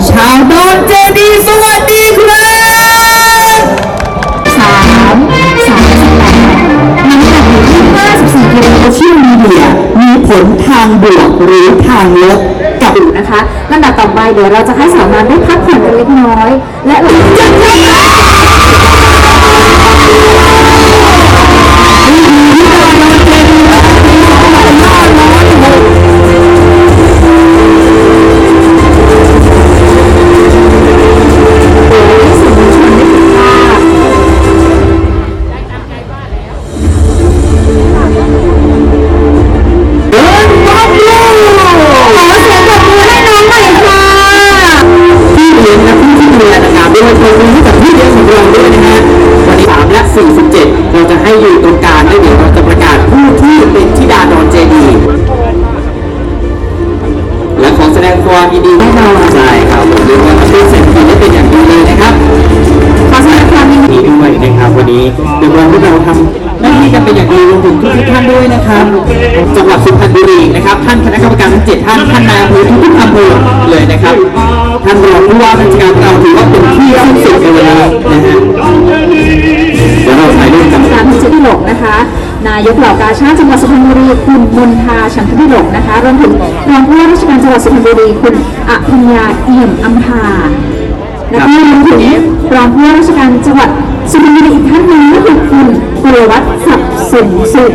พี่น้องชาวดอนเจดีสวัสดีครับสามสามสิบแปดน้ำหนักอยู่ที่ห้าสิบสี่กิโลเชียลมีเดียมีผลทางบวกหรือทางลบกับอุ่นะคะลำดับต่อไปเดี๋ยวเราจะให้สาวงามได้พักผ่อนกันเล็กน้อย และหลัง แลนางงามด้วยคนนี้ให้กับพี่เลี้ยงของเราด้วยนะฮะวันที่3และ47 เราจะให้อยู่ตรงกลางแล้วเดี๋ยวเราจะประกาศผู้ที่เป็นธิดาดอนเจดีย์และขอแสดงความยินดีแน่นอนใช่ครับผมเรียกว่าเป็นเศรษฐีได้เป็นอย่างดีเลยนะครับขอแสดงความยินดีนี้ด้วยนะครับวันนี้เดี๋ยวเราพวกเราทำหน้าที่กันเป็นอย่างดีรวมถึงทุกท่านด้วยนะครับจังหวัดสุพรรณบุรีนะครับ ท่านคณะกรรมการทั้งเจ็ดท่านท่านนายอำเภอทุกๆอำเภอเลยนะครับท่านรองผู้ว่าราชการเราถือว่าเป็นที่สิ้น นะคะ นายกเหล่ากาชาติจังหวัดสุพรรณบุรีคุณมนทาฉันทพิหลกนะคะรวมถึงรองผู้ว่าราชการจังหวัดสุพรรณบุรีคุณอภิญญาเอี่ยมอัมพาแล้วก็รวมถึงรองผู้ว่าราชการจังหวัดสุพรรณบุรีอีกท่านหนึงก็คือคุณกุลวัฒน์ศักดิ์สมสุข